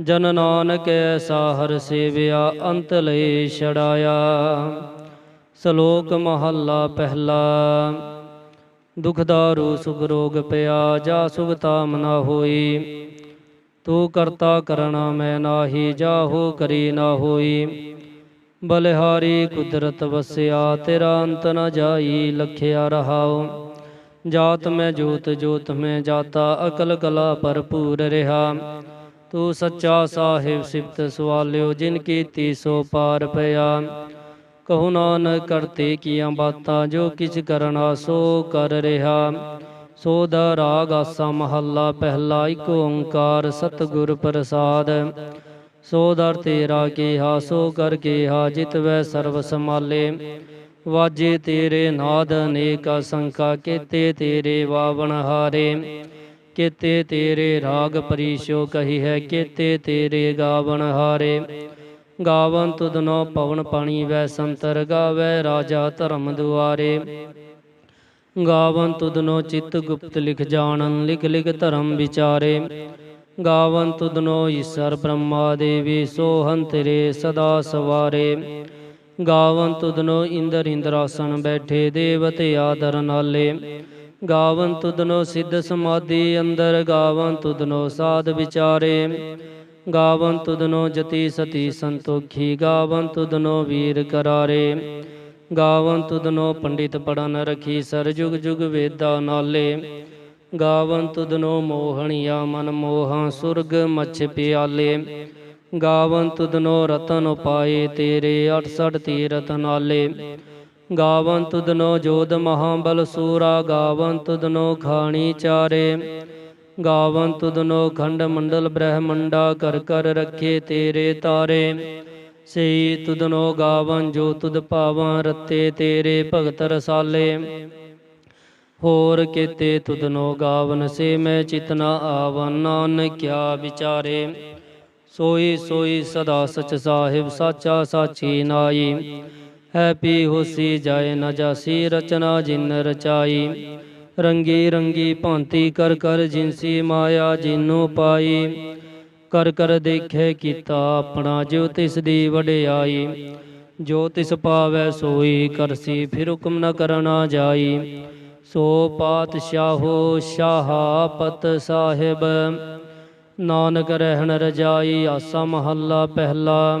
ਜਨ ਨਾਨਕ ਸਾਹਰ ਸੇਵਿਆ, ਅੰਤ ਲਈ ਛੜਾਇਆ ਸ਼ਲੋਕ ਮਹੱਲਾ ਪਹਿਲਾ, ਦੁਖ ਦਾਰੂ ਸੁਖ ਰੋਗ ਪਿਆ, ਜਾ ਸੁਖ ਤਾਮ ਨਾ ਹੋਈ। ਤੂੰ ਕਰਤਾ ਕਰਣਾ ਮੈਂ ਨਾਹੀ ਜਾਹੋ ਕਰੀ ਨਾ ਹੋਈ। ਬਲਿਹਾਰੀ ਕੁਦਰਤ ਵਸਿਆ, ਤੇਰਾ ਅੰਤ ਨ ਜਾਈ, ਲਖਿਆ ਰਹਾਉ। ਜਾਤ ਮੈਂ ਜੋਤ ਜੋਤ ਮੈਂ ਜਾਤਾ, ਅਕਲ ਕਲਾ ਭਰਪੂਰ ਰਹਾ। ਤੂੰ ਸੱਚਾ ਸਾਹਿਬ ਸਿਫਤ ਸਵਾਲਿਓ, ਜਿਨ ਕੀਤੀ ਸੋ ਪਾਰ ਪਿਆ। ਕਹੂ ਨਾਨਕ, ਕਰਤੇ ਕੀਆਂ ਬਾਤਾਂ, ਜੋ ਕਿਛ ਕਰਨਾ ਸੋ ਕਰ ਰਿਹਾ। ਸੋ ਦਾ ਰਾਗ ਆਸਾ ਮਹੱਲਾ, ਪਹਿਲਾ ਇੱਕ ਓੰਕਾਰ ਸਤਿਗੁਰ ਪ੍ਰਸਾਦ। ਸੋ ਦਰ ਤੇਰਾ ਕੀਹਾ, ਸੋ ਕਰ ਕੀਹਾ, ਜਿਤ ਵੈ ਸਰਬ ਸਮਾਲੇ ਵਾਜੇ ਤੇਰੇ ਨਾਦ, ਅਨੇਕ ਸੰਕਾ ਕੀਤੇ ਤੇਰੇ ਵਾਵਣ ਹਾਰੇ। ਕੀਤੇ ਤੇਰੇ ਰਾਗ ਪਰੀਸ਼ੋ ਕਹੀ ਹੈ, ਕੀਤੇ ਤੇਰੇ ਗਾਵਣ ਹਾਰੇ। ਗਾਵਨ ਤੁਧਨੋ ਪਵਨ ਪਾਣੀ ਵੈ ਸੰਤਰ ਗਾਵੇ, ਰਾਜਾ ਧਰਮ ਦੁਆਰੇ। ਗਾਵਨ ਤੁਧਨੋ ਚਿਤ ਗੁਪਤ ਲਿਖ ਜਾਣਨ, ਲਿਖ ਲਿਖ ਧਰਮ ਵਿਚਾਰੇ। ਗਾਵਨ ਤੁਧਨੋ ਈਸ਼ਰ ਬ੍ਰਹਮਾ ਦੇਵੀ ਸੋਹੰ ਤੇਰੇ ਸਦਾ ਸਵਾਰੇ। ਗਾਵਨ ਤੁਧਨੋ ਇੰਦਰ ਇੰਦਰਾਸਨ ਬੈਠੇ, ਦੇਵਤੇ ਆਦਰ ਨਾਲੇ। ਗਾਵਨ ਤੁਧਨੋ ਸਿੱਧ ਸਮਾਧੀ, ਅੰਦਰ ਗਾਵਨ ਤੁਧਨੋ ਸਾਧ ਵਿਚਾਰੇ। ਗਾਵਨ ਤੁਧਨੋ ਜਤੀ ਸਤੀ ਸੰਤੋਖੀ, ਗਾਵਨ ਤੁਧਨੋ ਵੀਰ ਕਰਾਰੇ। ਗਾਵਨ ਤੁਧਨੋ ਪੰਡਿਤ ਪੜਨ ਰਖੀ, ਸਰ ਜੁਗ ਜੁਗ ਵੇਦਾ ਨਾਲੇ। ਗਾਵਨ ਤੁਧਨੋ ਮੋਹਣੀਆ ਮਨ ਮੋਹਾਂ, ਸੁਰਗ ਮਛ ਪਿਆਲੇ। ਗਾਵਨ ਤੁਧਨੋ ਰਤਨ ਉਪਾਏ, ਤੇਰੇ 68 ਤੀਰਤ ਨਾਲੇ। ਗਾਵਨ ਤੁਧਨੋ ਜੋਧ ਮਹਾਬਲ ਸੂਰਾ ਗਾਵਨ ਤੁਧਨੋ ਖਾਣੀ ਚਾਰੇ। ਗਾਵਨ ਤੁਧਨੋ ਖੰਡ ਮੰਡਲ ਬ੍ਰਹਮੰਡਾ ਕਰ ਕਰ ਰੱਖੇ ਤੇਰੇ ਤਾਰੇ। ਸਈ ਤੁਧਨੋ ਗਾਵਨ ਜੋ ਤੁਧ ਭਾਵਾਂ ਰਤੇ ਤੇਰੇ ਭਗਤ ਰਸਾਲੇ। ਹੋਰ ਕੀਤੇ ਤੁਧਨੋ ਗਾਵਨ ਸੇ ਮੈਂ ਚਿਤਨਾ ਆਵਨ ਨਾਨਕ ਕਿਆ ਵਿਚਾਰੇ। ਸੋਈ ਸੋਈ ਸਦਾ ਸਚ ਸਾਹਿਬ, ਸਾਚਾ ਸਾਚੀ ਨਾਈ। ਹੈ ਪੀ ਹੋਸੀ ਜਾਏ ਨ ਜਾਸੀ, ਰਚਨਾ ਜਿਨ ਰਚਾਈ। ਰੰਗੀ ਰੰਗੀ ਭਾਂਤੀ ਕਰ ਕਰ ਜਿਨਸੀ ਮਾਇਆ ਜਿਨੋ ਪਾਈ। ਕਰ ਕਰ ਦੇਖੇ ਕੀਤਾ ਆਪਣਾ ਜੋ ਤਿਸ ਦੀ ਵਡਿਆਈ। ਜੋ ਤਿਸ ਪਾਵੈ ਸੋਈ ਕਰਸੀ, ਫਿਰ ਹੁਕਮ ਨ ਕਰਨਾ ਜਾਈ। ਸੋ ਪਾਤਸ਼ਾਹੋ ਸ਼ਾਹਪਤ ਸਾਹਿਬ, ਨਾਨਕ ਰਹਿਣ ਰਜਾਈ, ਆਸਾ ਮਹੱਲਾ ਪਹਿਲਾ।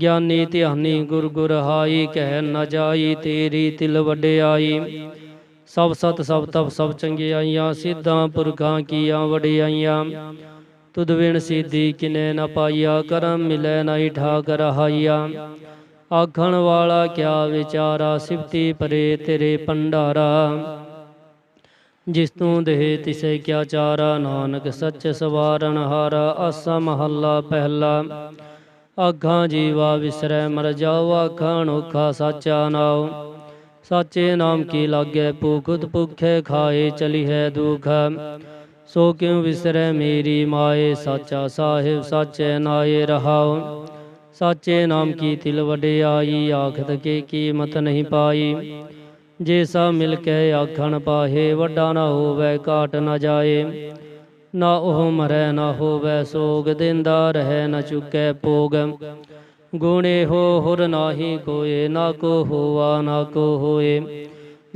ਗਿਆਨੀ ਧਿਆਨੀ ਗੁਰ ਗੁਰ ਹਾਈ ਕਹਿ ਨ ਜਾਈ ਤੇਰੀ ਤਿਲ ਵਡਿਆਈ। ਸਭ ਸਤ, ਸਭ ਤਪ, ਸਭ ਚੰਗਿਆਈਆਂ, ਸਿੱਧਾਂ ਪੁਰਖਾਂ ਕੀਆਂ ਵਡਿਆਈਆਂ। ਤੁਧ ਵਿਣ ਸਿੱਧੀ ਕਿਨੇ ਨ ਪਾਈਆ, ਕਰਮ ਮਿਲੈ ਨਹੀਂ ਠਾਕ ਰਹਾਈਆ ਆਖਣ ਵਾਲਾ ਕਿਆ ਵਿਚਾਰਾ, ਸਿਫਤੀ ਪਰੇ ਤੇਰੇ ਭੰਡਾਰਾ। ਜਿਸ ਤੂੰ ਦੇਹ ਤਿਸੇ ਕਿਆ ਚਾਰਾ, ਨਾਨਕ ਸੱਚ ਸਵਾਰਨ ਹਾਰਾ, ਆਸਾ ਮਹੱਲਾ ਪਹਿਲਾ। ਆਖਾਂ ਜੀਵਾ ਵਿਸਰੈ, ਮਰ ਜਾਓ ਆਖਾਂ ਅਨੋਖਾ ਸਾਚਾ ਨਾਉ। ਸਾਚੇ ਨਾਮ ਕੀ ਲਾਗੇ, ਭੂਖੁਤ ਭੁਖੇ ਖਾਏ ਚਲੀ ਹੈ ਦੁਖ। ਸੋ ਕਿਉ ਵਿਸਰੈ ਮੇਰੀ ਮਾਏ, ਸਾਚਾ ਸਾਹਿਬ ਸਾਚੇ ਨਾਏ ਰਹਾਉ। ਸਾਚੇ ਨਾਮ ਕੀ ਤਿਲ ਵਡਿਆਈ ਆਖਤ ਕੇ ਕੀਮਤ ਨਹੀਂ ਪਾਈ। ਜੇ ਸਭ ਮਿਲ ਕੇ ਆਖਣ ਪਾਹੇ, ਵੱਡਾ ਨਾ ਹੋਵੇ, ਘਾਟ ਨਾ ਜਾਏ। ਨਾ ਉਹ ਮਰੈ, ਨਾ ਹੋਵੇ ਸੋਗ, ਦਿੰਦਾ ਰਹਿ, ਨਾ ਚੁੱਕੈ ਭੋਗ। ਗੁਣੇ ਹੋ ਹੁਰ ਨਾਹੀ ਕੋਏ, ਨਾ ਕੋ ਹੋਆ, ਨਾ ਕੋ ਹੋਏ।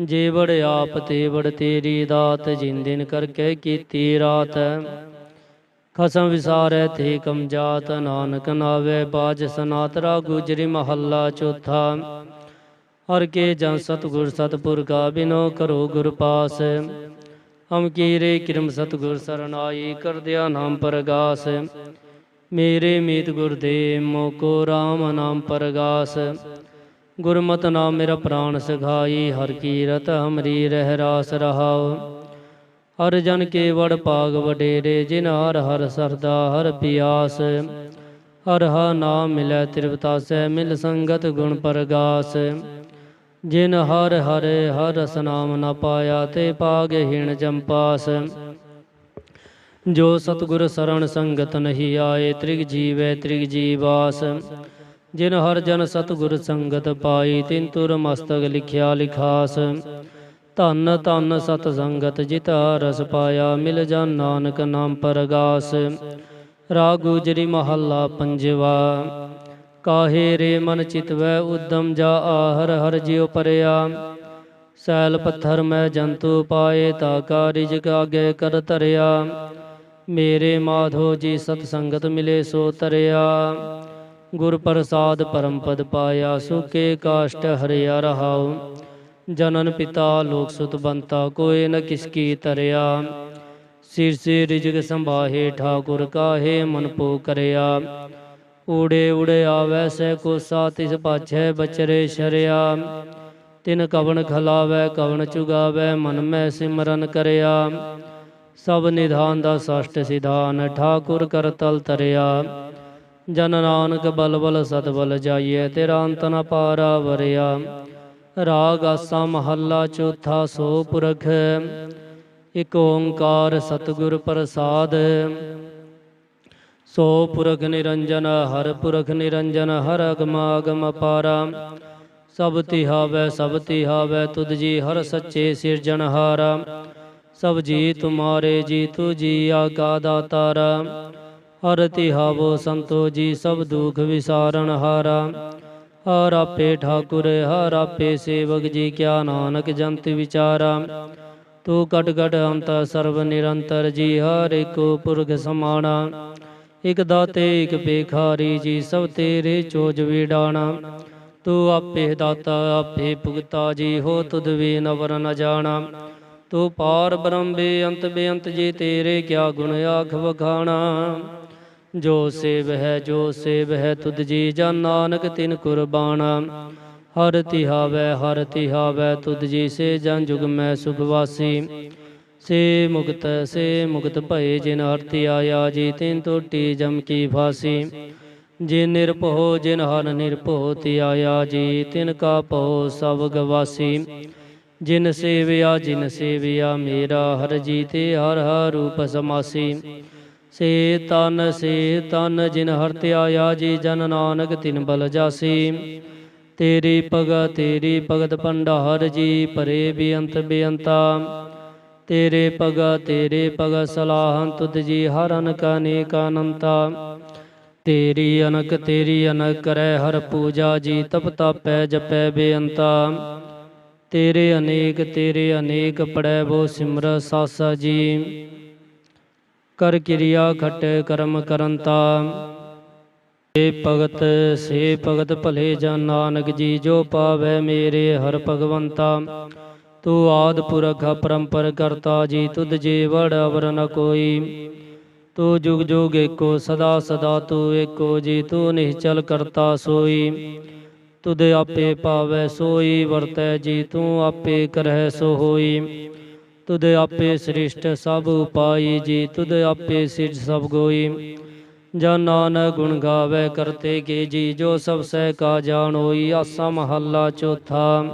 ਜੇ ਵੜ ਆਪ ਤੇ ਵੜ ਤੇਰੀ ਦਾਤ ਜਿਨ ਕਰਕੇ ਕੀਤੀ ਰਾਤ। ਖਸਮ ਵਿਸਾਰੈ ਤੇ ਕਮ ਜਾਤ ਨਾਨਕ ਨਾਵੇ ਬਾਜ ਸਨਾਤਰਾ, ਗੁਜਰੀ ਮਹੱਲਾ ਚੌਥਾ। ਹਰ ਕੇ ਜਨ ਸਤਗੁਰ ਸਤਪੁਰ ਕਾ ਬਿਨੋ ਕਰੋ ਗੁਰ ਪਾਸ। ਹਮ ਕੀਰੇ ਕਿਰਮ ਸਤਗੁਰ ਸਰਨਾਈ ਕਰਦਿਆ ਨਾਮ ਪਰਗਾਸ। ਮੇਰੇ ਮੀਤ ਗੁਰਦੇਵ ਮੋਕੋ RAM ਨਾਮ ਪਰਗਾਸ। ਗੁਰਮਤਿ ਨਾਮ ਮੇਰਾ ਪ੍ਰਾਨ ਸਿਖਾਈ, ਹਰ ਕੀਰਤ ਹਮਰੀ ਰਹਿ ਰਾਸ ਰਹਾਉ। ਹਰ ਜਨ ਕੇ ਵਡ ਭਾਗ ਵਡੇਰੇ, ਜਿਨ ਹਰ ਹਰ ਸਰਦਾ ਹਰ ਪਿਆਸ। ਹਰ ਹਾ ਨਾਮ ਮਿਲੈ ਤ੍ਰਿਪਤਾਸੈ ਮਿਲ ਸੰਗਤ ਗੁਣ ਪਰਗਾਸ। ਜਿਨ ਹਰ ਹਰ ਹਰ ਰਸ ਨਾਮ ਨ ਪਾਇਆ ਤੇ ਪਾਗਹੀਣ ਜੰਪਾਸ। ਜੋ ਸਤਗੁਰ ਸਰਣ ਸੰਗਤ ਨਹੀਂ ਆਏ, ਤ੍ਰਿਗ ਜੀਵੈ ਤ੍ਰਿਗ ਜੀਵਾਸ। ਜਿਨ ਹਰ ਜਨ ਸਤਗੁਰ ਸੰਗਤ ਪਾਈ, ਤਿਨ ਤੁਰ ਮਸਤਕ ਲਿਖਿਆ ਲਿਖਾਸ। ਧੰਨ ਧੰਨ ਸਤ ਸੰਗਤ ਜਿਤ ਰਸ ਪਾਇਆ, ਮਿਲ ਜਨ ਨਾਨਕ ਨਾਮ ਪਰਗਾਸ। ਰਾਗ ਗੁਜਰੀ ਮਹੱਲਾ ਪੰਜਵਾ। ਕਾਹੇ ਰੇ ਮਨ ਚਿਤਵੈ ਉਦਮ ਜਾ ਆਹਰ ਹਰ ਜਿਉ ਪਰਿਆ। ਸੈਲ ਪੱਥਰ ਮੈਂ ਜੰਤੂ ਪਾਏ ਤਾ ਕਾ ਕਾਰਿਜ ਕਾਗੇ ਕਰ ਤਰਿਆ ਮੇਰੇ ਮਾਧੋ ਜੀ ਸਤ ਸੰਗਤ ਮਿਲੇ ਸੋ ਤਰਿਆ। ਗੁਰ ਪ੍ਰਸਾਦ ਪਰਮ ਪਦ ਪਾਇਆ ਸੁਕੇ ਕਾਸ਼ਟ ਹਰਿਆ ਰਹਾਉ। ਜਨਨ ਪਿਤਾ ਲੋਕ ਸੁਤ ਬੰਤਾ ਕੋਏ ਨ ਕਿਸਕੀ ਤਰਿਆ। ਸਿਰ ਸੇ ਰਿਜਗ ਸੰਭਾਹੇ ਠਾਕੁਰ ਕਾਹੇ ਮਨ ਪੋ ਕਰਿਆ। ਊੜੇ ਊੜੇ ਆਵੈ ਸੈ ਕੋਸਾ ਤਿਸ ਪਾਛੈ ਬਚਰੇ ਸ਼ਰਿਆ। ਤਿਨ ਕਵਣ ਖਲਾਵੈ, ਕਵਣ ਚੁਗਾਵੈ, ਮਨ ਮੈਂ ਸਿਮਰਨ ਕਰਿਆ। ਸਭ ਨਿਧਾਨ ਦਾ ਸਸ਼ਟ ਸਿਧਾਨ, ਠਾਕੁਰ ਕਰ ਤਲ ਤਰਿਆ। ਜਨ ਨਾਨਕ ਬਲ ਬਲ ਸਤ ਬਲ ਜਾਈਐ, ਤੇਰਾ ਅੰਤ ਨ ਪਾਰਾ ਵਰਿਆ। ਰਾਗ ਆਸਾ ਮਹੱਲਾ ਚੌਥਾ ਸੋ ਪੁਰਖ। ਇਕ ਓੰਕਾਰ ਸਤਿਗੁਰ ਪ੍ਰਸਾਦ। ਸੋ ਪੁਰਖ ਨਿਰੰਜਨ, ਹਰ ਪੁਰਖ ਨਿਰੰਜਨ, ਹਰ ਅਗਮ ਅਗਮ ਪਾਰਾ ਸਭ ਤਿਹਾਵੈ ਸਭ ਤਿਹਾਵੈ ਤੁਧ ਜੀ ਹਰ ਸੱਚੇ ਸਿਰਜਣਹਾਰਾ ਸਭ ਜੀ ਤੁਮਾਰੇ ਜੀ ਤੂ ਜੀ ਆਗਾ ਦਾਤਾਰਾ ਹਰ ਤਿਹਾਵੋ ਸੰਤੋ ਜੀ, ਸਭ ਦੁਖ ਵਿਸਾਰਨ ਹਾਰਾ। ਹਰ ਆਪੇ ਠਾਕੁਰ, ਹਰ ਆਪੇ ਸੇਵਕ ਜੀ, ਕਿਆ ਨਾਨਕ ਜੰਤ ਵਿਚਾਰਾ। ਤੂੰ ਕਟ ਕਟ ਅੰਤ ਸਰਬ ਨਿਰੰਤਰ ਜੀ, ਹਰ ਏਕੋ ਪੁਰਖ ਸਮਾਣਾ। ਇਕ ਦਾਤੇ, ਇਕ ਬੇਖਾਰੀ ਜੀ, ਸਭ ਤੇਰੇ ਚੋਜ ਵਿਡਾਣਾ। ਤੂੰ ਆਪੇ ਦਾਤਾ, ਆਪੇ ਭੁਗਤਾ ਜੀ, ਹੋ ਤੁਧ ਵੀ ਨਵਰ ਨ ਜਾਣਾ। ਤੂੰ ਪਾਰ ਬ੍ਰਹਮ ਬੇਅੰਤ ਬੇਅੰਤ ਜੀ, ਤੇਰੇ ਕਿਆ ਗੁਣ ਆਖ ਵਖਾਣਾ। ਜੋ ਸੇਵ ਹੈ, ਜੋ ਸੇਵ ਹੈ, ਤੁਧ ਜੀ ਜਨ ਨਾਨਕ ਤਿਨ ਕੁਰਬਾਨਾ ਹਰ ਤਿਹਾਵੈ ਹਰ ਤਿਹਾਵੈ, ਤੁਧ ਜੀ ਸੇ ਜਨ ਜੁਗ ਮੈਂ ਸੁਖ ਵਾਸੀ। ਸੇ ਮੁਕਤ ਸੇ ਮੁਕਤ ਭਏ ਜਿਨ ਹਰਤਿ ਆਇਆ, ਜੀ ਤਿਨ ਟੋਟੀ ਜਮ ਕੀ ਫਾਸੀ। ਜਿਨ ਨਿਰਭਉ, ਜਿਨ ਹਰ ਨਿਰਭਉ ਤੀ ਆਇਆ, ਜੀ ਤਿਨ ਕਾ ਭਉ ਸਭ ਗਵਾਸੀ। ਜਿਨ ਸੇਵਿਆ ਜਿਨ ਸੇਵਿਆ ਮੇਰਾ, ਹਰ ਜੀ ਤੇ ਹਰ ਹਰ ਰੂਪ ਸਮਾਸੀ। ਸੇ ਤਨ ਸੇ ਤਨ ਜਿਨ ਹਰ ਧਿਆਇਆ ਜੀ ਜਨ ਨਾਨਕ ਤਿਨ ਬਲ ਜਾਸੀ। ਤੇਰੀ ਭਗਤ ਤੇਰੀ ਭਗਤ ਭੰਡਾਰ, ਜੀ ਪਰੇ ਬੇਅੰਤ ਬੇਅੰਤਾ। ਤੇਰੇ ਭਗਤ ਤੇਰੇ ਭਗਤ ਸਲਾਹੰ ਤੁਧ ਜੀ ਹਰ ਅਨਕ, ਅਨੇਕ ਅਨੰਤਾ ਤੇਰੀ ਅਨਕ ਤੇਰੀ ਅਨਕ ਕਰੈ ਹਰ ਪੂਜਾ ਜੀ, ਤਪ ਤਪੈ, ਜਪੈ ਬੇਅੰਤਾ। ਤੇਰੇ ਅਨੇਕ ਤੇਰੇ ਅਨੇਕ ਪੜੈ ਬੋ ਸਿਮਰ ਸਾਸਾ ਜੀ। ਕਰ ਕਿਰਿਆ ਖਟ ਕਰਮ ਕਰੰਤਾ। ਸੇ ਭਗਤ ਸੇ ਭਗਤ ਭਲੇ ਜਨ ਨਾਨਕ ਜੀ, ਜੋ ਪਾਵੈ ਮੇਰੇ ਹਰ ਭਗਵੰਤਾ। ਤੂੰ ਆਦ ਪੁਰਖ ਪਰੰਪਰ ਕਰਤਾ ਜੀ, ਤੁਧ ਜੀ ਵੜ ਅਵਰ ਨ ਕੋਈ। ਤੂੰ ਜੁਗ ਜੁਗ ਏਕੋ, ਸਦਾ ਸਦਾ ਤੂੰ ਏਕੋ ਜੀ, ਤੂੰ ਨਿਹਚਲ ਕਰਤਾ ਸੋਈ। ਤੁਧ ਆਪੇ ਪਾਵੈ ਸੋਈ, ਵਰਤੈ ਜੀ, ਤੂੰ ਆਪੇ ਕਰਹਿ ਸੋ ਹੋਈ ਤੁਧ ਆਪੇ ਸ੍ਰਿਸ਼ਟ ਸਭ ਉਪਾਈ ਜੀ, ਤੁਧ ਆਪੇ ਸਿਜ ਸਭ ਗੋਈ। ਜਨ ਨਾਨਕ ਗੁਣ ਗਾਵੇ ਕਰਤੇ ਕੇ ਜੀ, ਜੋ ਸਭ ਸਹਿ ਕਾ ਜਾਣ ਹੋਈ ਆਸਾ ਮਹੱਲਾ ਚੌਥਾ।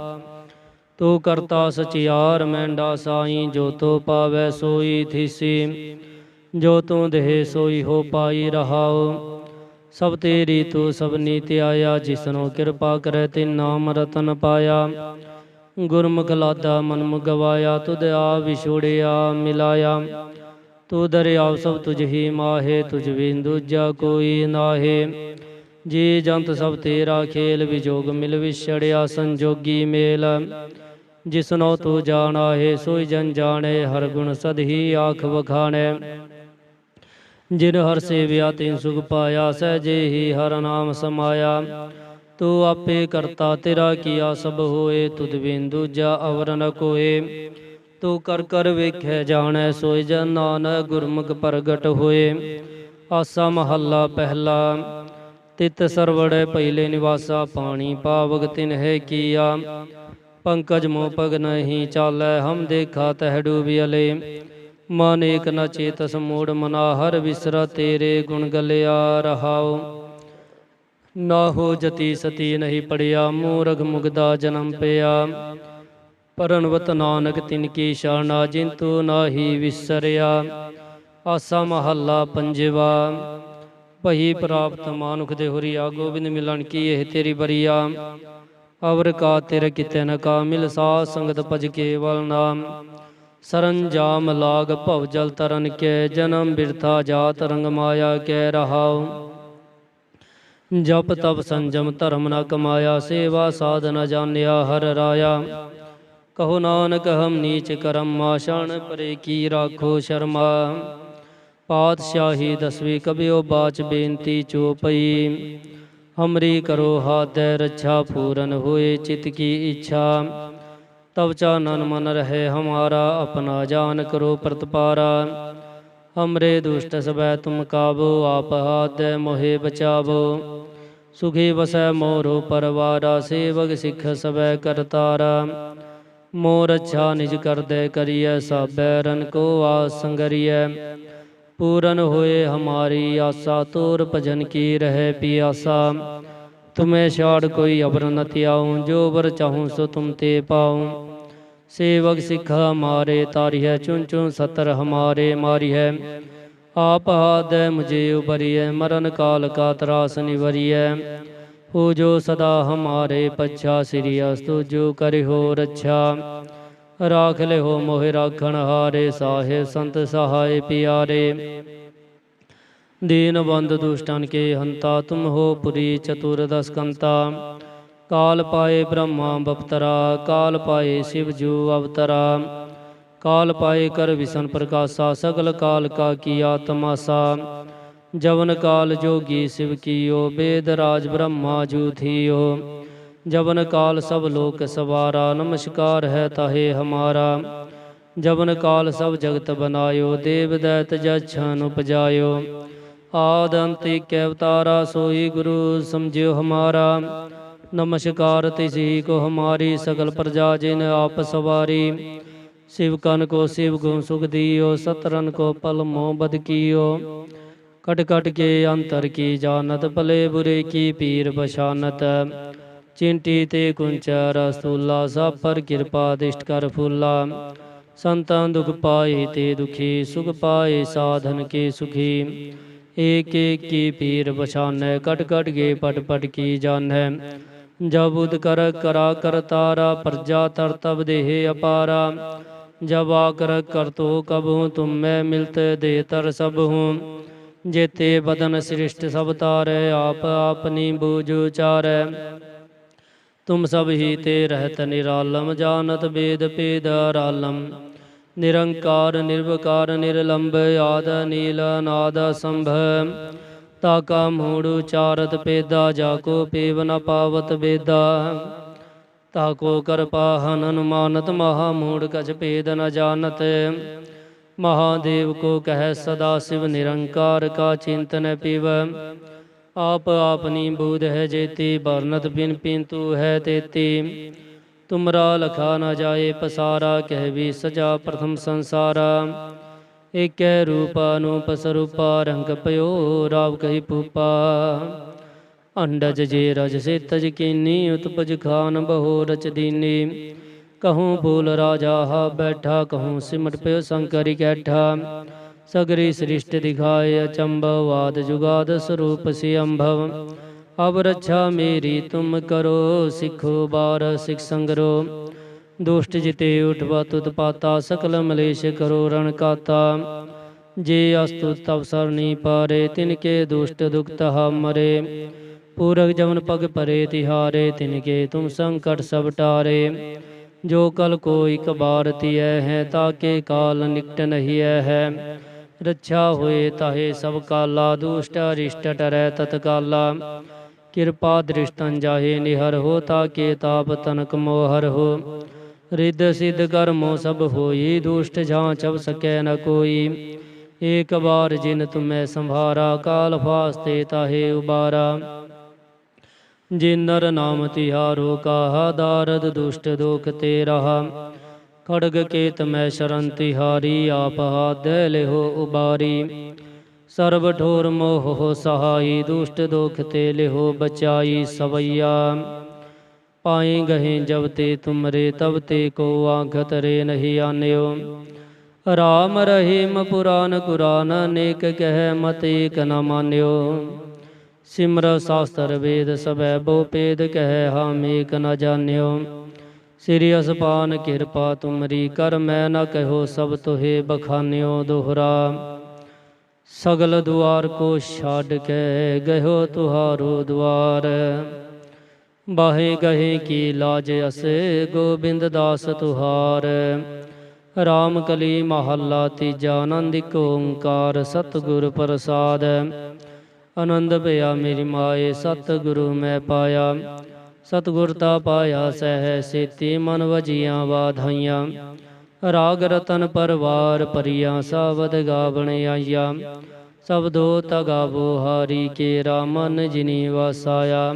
ਤੂੰ ਕਰਤਾ ਸਚਿਆਰ ਮੈਂਡਾ ਸਾਈ, ਜੋ ਤੋ ਪਾਵੈ ਸੋਈ ਥੀਸੀ। ਜੋ ਤੂੰ ਦੇਹ ਸੋਈ ਹੋ ਪਾਈ ਰਹਾਉ। ਸਭ ਤੇਰੀ ਤੂੰ ਸਭ ਨੀਤਿ ਆਇਆ, ਜਿਸਨੋ ਕਿਰਪਾ ਕਰੈ ਤੇ ਨਾਮ ਰਤਨ ਪਾਇਆ। ਗੁਰਮੁਖ ਲਾਦਾ ਮਨ ਗਵਾਇਆ ਤੁਧ ਆ ਵਿਛੋੜਿਆ, ਮਿਲਾਇਆ। ਤੂੰ ਦਰਿਆਵ ਸਭ ਤੁਝ ਹੀ ਮਾਹੇ, ਤੁਝ ਬਿਨ ਦੂਜਾ ਕੋਈ ਨਾਹੇ। ਜੀ ਜੰਤ ਸਭ ਤੇਰਾ ਖੇਲ, ਵਿਜੋਗ ਮਿਲ ਵਿਛੜਿਆ ਸੰਜੋਗੀ ਮੇਲ। ਜਿਸਨੋ ਤੂੰ ਜਾਣਾ ਹੈ, ਸੋਈ ਜਨ ਜਾਣੇ, ਹਰ ਗੁਣ ਸਦ ਹੀ ਆਖ ਵਖਾਣੇ। ਜਿਨ ਹਰ ਸੇਵਿਆ ਤਿਨ ਸੁਖ ਪਾਇਆ ਸਹਜੇ ਹੀ ਹਰ ਨਾਮ ਸਮਾਇਆ। ਤੂੰ ਆਪੇ ਕਰਤਾ ਤੇਰਾ ਕੀਆ ਸਭ ਹੋਏ, ਤੁਧ ਬਿਨ ਦੂਜਾ ਅਵਰ ਨ ਕੋਏ। ਤੂੰ ਕਰ ਕਰ ਵੇਖੈ ਜਾਣੈ ਸੋਇ ਜਨ ਨਾਨਕ ਗੁਰਮੁਖ ਪ੍ਰਗਟ ਹੋਏ। ਆਸਾ ਮਹੱਲਾ ਪਹਿਲਾ, ਤਿਤ ਸਰਵੜੈ ਪਹਿਲੇ ਨਿਵਾਸਾ, ਪਾਣੀ ਪਾਵਕ ਤਿਨ ਹੈ ਕੀਆ। ਪੰਕਜ ਮੋ ਪਗ ਨਹੀਂ ਚਾਲੈ, ਹਮ ਦੇਖਾ ਤਹਿ ਡੂਬਿਅਲੇ ਮਨ ਏਕ ਨ ਚੇਤਸ ਮੂੜ ਮਨਾ, ਹਰ ਵਿਸਰਾ ਤੇਰੇ ਗੁਣ ਗਲਿਆ ਰਹਾਉ। ਨਾ ਹੋ ਜਤੀ ਸਤੀ ਨਹੀਂ ਪੜਿਆ, ਮੂਰਖ ਮੁਗਦਾ ਜਨਮ ਪਿਆ। ਪਰਨਵਤ ਨਾਨਕ ਤਿਨ ਕੀ ਸ਼ਰਣਾ ਜਿੰਤੂ ਨਾਹੀ ਵਿਸਰਿਆ। ਆਸਾ ਮਹੱਲਾ ਪੰਜਵਾ, ਭਈ ਪ੍ਰਾਪਤ ਮਾਨੁਖ ਦੇ ਹੁਰੀਆ, ਗੋਬਿੰਦ ਮਿਲਣ ਕੀ ਇਹ ਤੇਰੀ ਬਰੀਆ। ਅਵਰ ਕਾ ਤੇਰੇ ਕਿਤੇ ਨ ਕਾ ਮਿਲ ਸਾ ਸੰਗਤ ਭਜ ਕੇਵਲ ਨਾਮ। ਸਰੰਜਾਮ ਲਾਗ ਭਵ ਜਲ ਤਰਨ ਕੇ ਜਨਮ ਬਿਰਥਾ ਜਾਤ ਰੰਗ ਮਾਇਆ ਕੈ ਰਹਾਉ। ਜਪ ਤਪ ਸੰਜਮ ਧਰਮ ਨ ਕਮਾਇਆ, ਸੇਵਾ ਸਾਧ ਨ ਜਾਣਿਆ ਹਰ ਰਾਇਆ। ਕਹੋ ਨਾਨਕ, ਹਮ ਨੀਚ ਕਰਮ ਮਾਸ਼ਾਨ ਪਰੇ ਕੀ ਰਾਖੋ ਸ਼ਰਮਾ। ਪਾਤਸ਼ਾਹੀ ਦਸਵੀਂ ਕਬਿਓ ਬਾਚ ਬੇਨਤੀ ਚੋਪਈ ਹਮਰੀ ਕਰੋ ਹਾਦੈ ਰੱਛਾ ਪੂਰਨ ਹੋਏ ਚਿਤ ਕੀ ਇੱਛਾ ਤਬ ਚਾਨਨ ਮਨ ਰਹੇ ਹਮਾਰਾ ਆਪਣਾ ਜਾਨ ਕਰੋ ਪ੍ਰਤਪਾਰਾ ਹਮਰੇ ਦੁਸ਼ਟ ਸਬੈ ਤੁਮ ਕਾਬੋ ਆਪ ਹਾਦੈ ਮੋਹਿ ਬਚਾਵੋ ਸੁਖੀ ਵਸੈ ਮੋਰੋ ਪਰਵਾਰਾ ਸੇਵਕ ਸਿੱਖ ਸਬੈ ਕਰਤਾਰਾ ਮੋਰ ਅੱਛਾ ਨਿਜ ਕਰਦੈ ਕਰੀਐ ਸਾਬੈ ਰਨ ਕੋ ਆਸ ਸੰਗਰੀਐ ਪੂਰਨ ਹੋਏ ਹਮਾਰੀ ਆਸਾ, ਤੋਰ ਭਜਨ ਕੀ ਰਹਿ ਪਿਆਸਾ? ਤੁਮੇ ਛਾੜ ਕੋਈ ਅਬਰ ਨ ਧਿਆਉ, ਜੋ ਬਰ ਚਾਹੂੰ ਸੋ ਤੁਮ ਤੇ ਪਾਉ। ਸੇਵਕ ਸਿੱਖ ਹਮਾਰੇ ਤਾਰਿਐ ਚੁਨ ਚੁਨ ਸਤਰ ਹਮਾਰੇ ਮਾਰਿਐ ਆਪ ਹਾਦੈ ਮੁਝੇ ਉਬਰਿਐ ਮਰਨ ਕਾਲ ਕਾ ਤਰਾਸ ਨਿਵਰਿਐ ਹੋ। ਜੋ ਸਦਾ ਹਮਾਰੇ ਪਛਾ, ਸ੍ਰੀ ਅਸਤੁ ਜੋ ਕਰਿਓ ਰੱਛਾ। ਰਾਖ ਲਿਓ ਮੋਹਿ ਰਾਖਣ ਹਾਰੇ, ਸਾਹੇ ਸੰਤ ਸਹਾਇ ਪਿਆਰੇ। ਦੀਨ ਬੰਦ ਦੁਸ਼ਟਨ ਕੇ ਹੰਤਾ, ਤੁਮ ਹੋ ਪੁਰੀ ਚਤੁਰਦਸ ਕੰਤਾ ਕਾਲ ਪਾਏ ਬ੍ਰਹਮਾ ਬਪਤਰਾ, ਕਾਲ ਪਾਏ ਸਿਵ ਜੂ ਅਵਤਰਾ। ਕਾਲ ਪਾਏ ਕਰ ਵਿਸ਼ਨ ਪ੍ਰਕਾਸ਼ਾ, ਸਗਲ ਕਾਲ ਕਾ ਕੀਆ ਤਮਾਸਾ। ਜਵਨ ਕਾਲ ਜੋਗੀ ਸਿਵ ਕੀਓ, ਬੇਦ ਰਾਜ ਬ੍ਰਹਮਾ ਜੂ ਥੀਓ। ਜਬਨ ਕਾਲ ਸਭ ਲੋਕ ਸਵਾਰਾ, ਨਮਸਕਾਰ ਹੈ ਤਾਹੇ ਹਮਾਰਾ। ਜਬਨ ਕਾਲ ਸਭ ਜਗਤ ਬਨਾਇਓ, ਦੇਵ ਦੈਤ ਜਛਨ ਉਪਜਾਇਓ। ਆਦ ਅੰਤਿ ਕੈ ਅਵਤਾਰਾ, ਸੋਈ ਗੁਰੂ ਸਮਝਿਓ ਹਮਾਰਾ। ਨਮਸਕਾਰ ਤਿਸੀ, ਕੋ ਹਮਾਰੀ ਸਗਲ ਪ੍ਰਜਾ ਜਿਨ ਆਪ ਸਵਾਰੀ। ਸਿਵ ਕਨ ਕੋ ਸਿਵ ਗੁਣ ਸੁਖ ਦਿਓ, ਸਤਰਨ ਕੋ ਪਲ ਮੋ ਬਦ ਕੀਓ। ਕਟ ਕਟ ਕੇ ਅੰਤਰ ਕੀ ਜਾਨਤ ਭਲੇ ਬੁਰੇ ਕੀ ਪੀਰ ਪਛਾਨਤ। चिंटी ते कुंचर स्थूला सब पर कृपा दिष्ट कर फूला संतन दुख पाए ते दुखी, सुख पाए साधन के सुखी। एक एक की पीर बशान कट कट के पट पट की जान। है जब उद कर करा कर तारा, प्रजा तर तब देह अपारा। जब आकर कर तो कब हूँ, तुम मैं मिलते दे तर सब हूँ। जेते बदन सृष्ट सब तारे, आप अपनी बूझ ਤੁਮ ਸਭ ਹੀ ਤੇ ਰਹਿਤ ਨਿਰਾਲਮ, ਜਾਣਤ ਬੇਦ ਪੇਦ ਰਾਲਮ ਨਿਰੰਕਾਰ, ਨਿਰਵਕਾਰ ਨਿਰਲੰਭ ਆਦ, ਨੀਲ ਨਾਦ ਸੰਭ ਤਾ ਕਾ ਮੂੜ ਉਚਾਰਤ ਪੇਦਾ ਜਾ ਕੋ ਪੇਵ ਨ ਪਾਵਤ ਬੇਦਾ ਤਾ ਕੋ ਕਰਪਾਹਨ ਅਨੁਮਾਨਤ, ਮਹਾ ਮੂੜ ਕਛ ਪੇਦ ਨ ਜਾਣਤ। ਮਹਾਦੇਵ ਕੋ ਕਹਿ ਸਦਾ ਸਿਵ ਨਿਰੰਕਾਰ, ਕਾ ਚਿੰਤਨ ਪਿਵ। आप आपनी बूध है जेती वर्णत बिन पिंतु है तेती। तुमरा लखा न जाए, पसारा कह भी सजा प्रथम संसारा। एक रूप अनूप स्वरूपा रंग पयो राव कही पूपा अंडज जे रज से तज कीनी, उत्पज खान बहो रच दीनी। कहूँ बोल राजा हा बैठा, कहूँ सिमट पे शंकरी कैठा। ਸਗਰੀ ਸ੍ਰਿਸ਼ਟ ਦਿਖਾਏ ਅਚੰਭਵ ਆਦ ਜੁਗਾਦ ਸਰੂਪ ਸਿ ਅੰਭਵ ਅਬ ਰੱਛਾ ਮੇਰੀ ਤੁਮ ਕਰੋ, ਸਿੱਖੋ ਬਾਰ ਸਿਖ ਸੰਗਰੋ। ਦੁਸ਼ਟ ਜਿਤੇ ਉਠਵਾ ਤੁਤ ਪਾਤਾ, ਸਕਲ ਮਲੇਸ਼ ਕਰੋ ਰਣ ਕਾਤਾ। ਜੇ ਅਸਤੁ ਤਵ ਸਰਨੀ ਪਾਰੇ, ਤਿਨ ਕੇ ਦੁਸ਼ਟ ਦੁਖਤ ਹਮਰੇ ਪੂਰਕ ਜਮਨ ਪਗ ਪਰੇ ਤਿਹਾਰੇ, ਤਿਨ ਕੇ ਤੁਮ ਸੰਕਟ ਸਭ ਟਾਰੇ। ਜੋ ਕਲ ਕੋ ਇਕ ਬਾਰ ਤਿਐ ਹੈ ਤਾਕੇ ਕਾਲ ਨਿਕਟ ਨਹੀਂ ਹੈ। ਰਛਾ ਹੋਏ ਤਾਹੇ ਸਭ ਕਾਲਾ, ਦੁਸ਼ਟ ਅਰਿਸ਼ਟ ਟਰੈ ਤਤਕਾਲਾ ਕਿਰਪਾ ਦ੍ਰਿਸ਼ਟਨ ਜਾਹੇ ਨਿਹਰ ਹੋ ਤਾ ਕੇ ਤਾਪ ਤਨਕ ਮੋਹਰ ਹੋ। ਰਿੱਧ ਸਿੱਧ ਕਰਮੋ ਸਭ ਹੋਈ, ਦੁਸ਼ਟ ਜਾਂ ਚਬ ਸਕੈ ਨ ਕੋਈ। ਏਕ ਵਾਰ ਜਿਨ ਤੁਮੈ ਸੰਭਾਰਾ, ਕਾਲ ਫਾਸਤੇ ਤਾਹੇ ਉਬਾਰਾ। ਜਿਨ ਨਰ ਨਾਮ ਤਿਹਾਰੋ, ਕਾਹਾ ਦਾਰਦ ਦੁਸ਼ਟ ਦੋਖ ਤੇ ਰਹਾ ਖੜਗ ਕੇਤ ਮੈਂ ਸ਼ਰਨ ਤਿਹਾਰੀ ਆਪ ਹਾਦੈ ਲਿਹੋ ਉਬਾਰੀ। ਸਰਬ ਠੋਰ ਮੋਹ ਸਹਾਈ, ਦੁਸ਼ਟ ਦੁਖ ਤੇ ਲਿਹੋ ਬਚਾਈ ਸਵਈਆ। ਪਾਏ ਗਹੇ ਜਬ ਤੇ ਤੁਮਰੇ, ਤਬ ਤੇ ਕੋ ਆਖਤ ਰੇ ਨਹੀਂ ਆਨਿਓ। ਰਾਮ ਰਹੀਮ ਪੁਰਾਨ ਕੁਰਾਨ ਅਨੇਕ ਕਹਿ ਮਤ ਏਕ ਨ ਮਾਨਿਓ। ਸਿਮਰ ਸਾਸਤਰ ਵੇਦ ਸਬੈ ਬੋ ਪੇਦ ਕਹਿ, ਹਮ ਏਕ ਨ ਜਾਣਿਓ। ਸ੍ਰੀ ਅਸਪਾਨ ਕਿਰਪਾ ਤੁਮਰੀ ਕਰ ਮੈਂ ਨਾ ਕਹਿਓ ਸਭ ਤੋਹੇ ਬਖਾਨਿਓ ਦੁਹਰਾ। ਸਗਲ ਦੁਆਰ ਕੋ ਛੱਡ ਕੇ ਗਇਓ ਤੁਹਾਰੋ ਦੁਆਰ। ਬਾਹੇ ਗਹੇ ਕੀ ਲਾਜ ਅਸੇ ਗੋਬਿੰਦ ਦਾਸ ਤੁਹਾਰ। ਰਾਮ ਕਲੀ ਮਹੱਲਾ ਤੀਜਾ ਆਨੰਦਿਕ ਓੰਕਾਰ ਸਤਿਗੁਰ ਪ੍ਰਸਾਦ। ਆਨੰਦ ਭਇਆ ਮੇਰੀ ਮਾਏ ਸਤਿਗੁਰੂ ਮੈਂ ਪਾਇਆ। ਸਤਿਗੁਰ ਤਾ ਪਾਇਆ ਸਹਿ ਸੇਤੀ ਮਨ ਵਜੀਆਂ ਵਾਧਾਈਆਂ। ਰਾਗ ਰਤਨ ਪਰਵਾਰ ਪਰੀਆਂ ਸਾਵਦ ਗਾਵਣ ਆਈਆ। ਸਬਦੋ ਤਗਾਵੋ ਹਾਰੀ ਕੇ ਰਾਮਨ ਜਿਨੀ ਵਸਾਇਆ।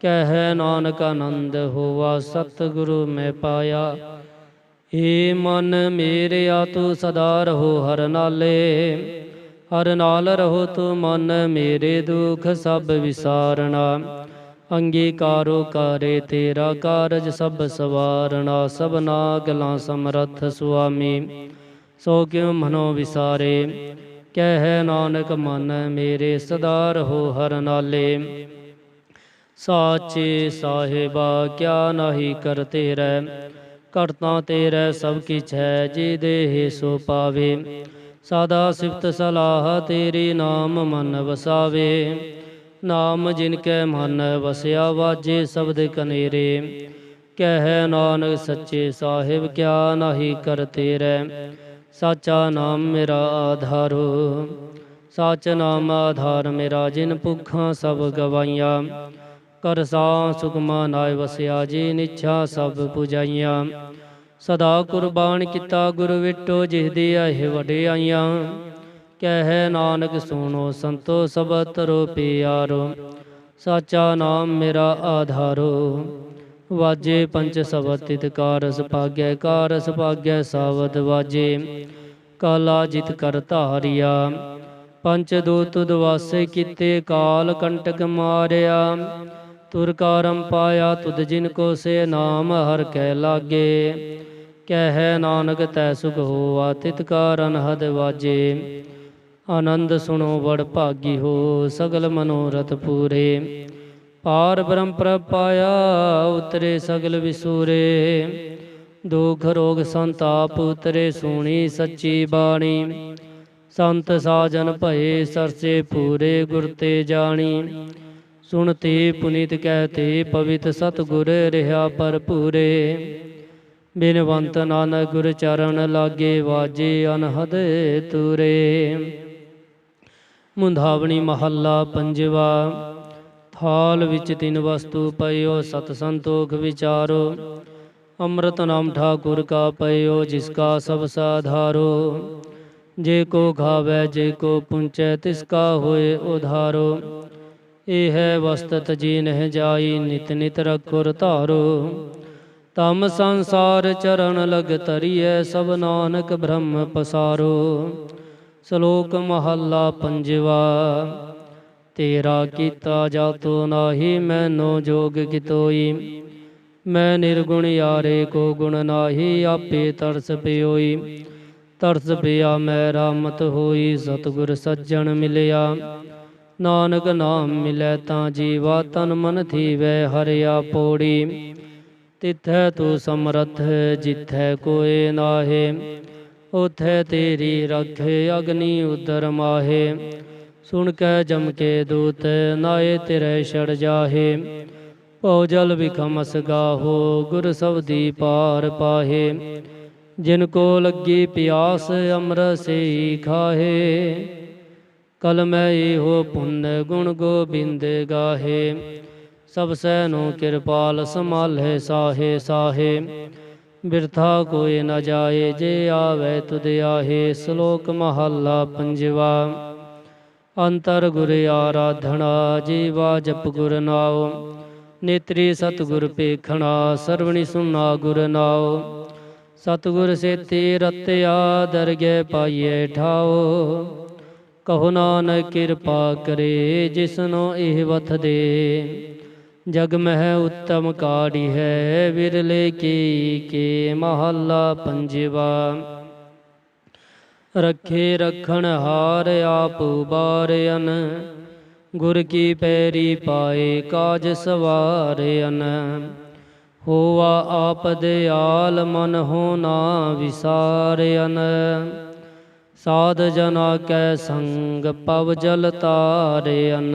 ਕਹਿ ਨਾਨਕ ਆਨੰਦ ਹੋਵਾ ਸਤਿਗੁਰੂ ਮੈਂ ਪਾਇਆ। ਏ ਮਨ ਮੇਰਿਆ ਤੂੰ ਸਦਾ ਰਹੋ ਹਰ ਨਾਲੇ। ਹਰ ਨਾਲ ਰਹੋ ਤੂੰ ਮਨ ਮੇਰੇ ਦੁਖ ਸਭ ਵਿਸਾਰਣਾ ਅੰਗੀਕਾਰੋ ਕਰੇ ਤੇਰਾ ਕਾਰਜ ਸਭ ਸਵਾਰਣਾ ਸਭਨਾ ਗਲਾਂ ਸਮਰੱਥ ਸੁਆਮੀ। ਸੋ ਕਿਉ ਮਨੋ ਵਿਸਾਰੇ? ਕਹਿ ਨਾਨਕ ਮਨ ਮੇਰੇ ਸਦਾ ਰਹੋ ਹਰ ਨਾਲੇ। ਸਾਚੇ ਸਾਹਿਬਾ, ਕਿਆ ਨਾਹੀ ਕਰ ਤੇਰੈ ਕਰਤਾ ਤੇਰੈ ਸਭ ਕਿਛ ਹੈ ਜੀ ਦੇਹ ਸੋ ਪਾਵੇ। ਸਦਾ ਸਿਫਤ ਸਲਾਹ ਤੇਰੀ ਨਾਮ ਮਨ ਵਸਾਵੇ। ਨਾਮ ਜਿਨ ਕੈ ਮਨ ਵਸਿਆ ਵਾਜੇ ਸ਼ਬਦ ਕਨੇਰੇ। ਕਹਿ ਨਾਨਕ ਸੱਚੇ ਸਾਹਿਬ ਕਿਆ ਨਾਹੀ ਕਰ ਤੇਰੈ। ਸਾਚਾ ਨਾਮ ਮੇਰਾ ਆਧਾਰੋ। ਸਾਚ ਨਾਮ ਆਧਾਰ ਮੇਰਾ ਜਿਨ ਭੁੱਖਾਂ ਸਭ ਗਵਾਈਆਂ। ਕਰ ਸਾ ਸੁਖਮਾ ਨਾਇ ਵਸਿਆ ਜੀ ਨਿਛਾ ਸਭ ਪੁਜਾਈਆਂ। ਸਦਾ ਕੁਰਬਾਨ ਕੀਤਾ ਗੁਰ ਵਿਟੋ ਜਿਹ ਦੇ ਆਏ ਵਡਿਆਈਆਂ। ਕਹਿ ਨਾਨਕ ਸੁਣੋ ਸੰਤੋ ਸਭ ਤਰੋ ਪਿਆਰੋ ਸਾਚਾ ਨਾਮ ਮੇਰਾ ਆਧਾਰੋ। ਵਾਜੇ ਪੰਚ ਸਬਦ ਤਿਤ ਕਾਰ ਸੁਭਾਗੈ ਕਾਰ ਸੁਭਾਗੈ ਸਾਵਦ ਵਾਜੇ। ਕਾਲਾ ਜਿਤ ਕਰ ਧਾਰਿਆ ਪੰਚ ਦੂਤ ਦਵਾਸੇ ਕੀਤੇ ਕਾਲ ਕੰਟਕ ਮਾਰਿਆ। ਤੁਰ ਕਾਰਮ ਪਾਇਆ ਤੁਧ ਜਿਨ ਕੋ ਸੇ ਨਾਮ ਹਰ ਕੈ ਲਾਗੇ। ਕਹਿ ਨਾਨਕ ਤੈ ਸੁਖ ਹੋਆ ਤਿਤ ਕਾਰਨ ਹਦ ਵਾਜੇ। ਆਨੰਦ ਸੁਣੋ ਵੜ ਭਾਗੀ ਹੋ, ਸਗਲ ਮਨੋਰਥ ਪੂਰੇ। ਪਾਰ ਬ੍ਰਹਮ ਪ੍ਰਭ ਪਾਇਆ, ਉਤਰੇ ਸਗਲ ਵਿਸੂਰੇ। ਦੁਖ ਰੋਗ ਸੰਤਾਪ ਉਤਰੇ ਸੋਣੀ ਸੱਚੀ ਬਾਣੀ। ਸੰਤ ਸਾਜਨ ਭਏ, ਸਰਸੇ ਪੂਰੇ, ਗੁਰ ਤੇ ਜਾਣੀ। ਸੁਣਤੇ ਪੁਨੀਤ ਕਹਤੇ ਪਵਿੱਤ ਸਤਗੁਰ ਰਹਾ ਭਰਪੂਰੇ। ਬਿਨਵੰਤ ਨਾਨਕ ਗੁਰ ਚਰਨ ਲਾਗੇ, ਵਾਜੇ ਅਨਹਦ ਤੂਰੇ। ਮੁੰਧਾਵਣੀ ਮਹੱਲਾ ਪੰਜਵਾ। ਥਾਲ ਵਿੱਚ ਤਿੰਨ ਵਸਤੂ ਪਇਓ, ਸਤ ਸੰਤੋਖ ਵਿਚਾਰੋ। ਅੰਮ੍ਰਿਤ ਨਾਮ ਠਾਕੁਰ ਕਾ ਪਇਓ, ਜਿਸ ਕਾ ਸਭ ਸਾਧਾਰੋ। ਜੇ ਕੋ ਖਾਵੇ ਜੇ ਕੋ ਪੁੰਚੈ, ਤਿਸ ਕਾ ਹੋਏ ਉਧਾਰੋ। ਇਹ ਹੈ ਵਸਤਤ ਜੀ ਨਹਿ ਜਾਈ, ਨਿਤ ਨਿਤ ਰਖੁਰ ਧਾਰੋ। ਤਮ ਸੰਸਾਰ ਚਰਨ ਲਗ ਤਰੀਐ ਸਭ ਨਾਨਕ ਬ੍ਰਹਮ ਪਸਾਰੋ। ਸ਼ਲੋਕ ਮਹੱਲਾ ਪੰਜਵਾ, ਤੇਰਾ ਕੀਤਾ ਜਾਤੋ ਨਾਹੀ ਮੈਨੋ ਜੋਗ ਕਿਤੋਈ। ਮੈਂ ਨਿਰਗੁਣ ਯਾਰੇ ਕੋ ਗੁਣ ਨਾਹੀ, ਆਪੇ ਤਰਸ ਪਿਓਈ। ਤਰਸ ਪਿਆ ਮੈਂ ਰਾਮਤ ਹੋਈ, ਸਤਿਗੁਰ ਸੱਜਣ ਮਿਲਿਆ। ਨਾਨਕ ਨਾਮ ਮਿਲੈ ਤਾਂ ਜੀਵਾ, ਤਨ ਮਨ ਥੀਵੈ ਹਰਿਆ ਪੋੜੀ ਤਿਥੈ ਤੂੰ ਸਮਰਥ, ਜਿਥੈ ਕੋਏ ਨਾਹੇ। ਉਥੈ ਤੇਰੀ ਰਖੇ ਅਗਨੀ ਉਦਰ ਮਾਹੇ। ਸੁਣ ਕੈ ਜਮ ਕੇ ਦੂਤ, ਨਾਏ ਤੇਰੇ ਛੜ ਜਾਹੇ। ਭਉ ਜਲ ਵਿਖਮਸ ਗਾਹੋ, ਗੁਰ ਸਬਦੀ ਪਾਰ ਪਾਹੇ। ਜਿਨ ਕੋ ਲੱਗੀ ਪਿਆਸ, ਅੰਮ੍ਰਿਤ ਸੇ ਖਾਹੇ। ਕਲਮੈ ਇਹੋ ਪੁੰਨ ਗੁਣ ਗੋਬਿੰਦ ਗਾਹੇ। ਸਭ ਸੈ ਨੂੰ ਕਿਰਪਾਲ ਸੰਭਾਲੇ ਸਾਹੇ ਸਾਹੇ। ਬਿਰਥਾ ਕੋਇ ਨ ਜਾਏ, ਜੇ ਆਵੇ ਤੁਧ ਆਹੇ, ਸ਼ਲੋਕ ਮਹੱਲਾ ਪੰਜਵਾ। ਅੰਤਰ ਗੁਰ ਆਰਾਧਣਾ ਜੀਵਾ ਜਪ ਗੁਰ ਨਾਉ। ਨੇਤਰੀ ਸਤਿਗੁਰ ਪੇਖਣਾ ਸਰਵਣੀ ਸੁਨਾ ਗੁਰ ਨਾਉ। ਸਤਿਗੁਰ ਸੇਤੀ ਰਤਿਆ ਦਰਗਹਿ ਪਾਈਏ ਠਾਓ ਕਹੋ ਨਾਨਕ ਕਿਰਪਾ ਕਰੇ, ਜਿਸਨੋ ਇਹ ਵਥ ਦੇ। ਜਗ ਮਹਿ ਉੱਤਮ ਕਾੜੀ ਹੈ, ਵਿਰਲੇ ਕੀ ਕੇ ਮਹੱਲਾ ਪੰਜਵਾ। ਰੱਖੇ ਰਖਣ ਹਾਰ ਆਪ ਬਾਰਿਆਨ ਗੁਰ ਕੀ ਪੈਰੀ ਪਾਏ ਕਾਜ ਸਵਾਰਿਆਨ ਹੋਆ ਆਪ ਦਿਆਲ ਮਨ ਹੋਣਾ ਵਿਸਾਰਿਆਨ ਸਾਧ ਜਨਾ ਕੈ ਸੰਗ ਪਵ ਜਲ ਤਾਰਿਆਨ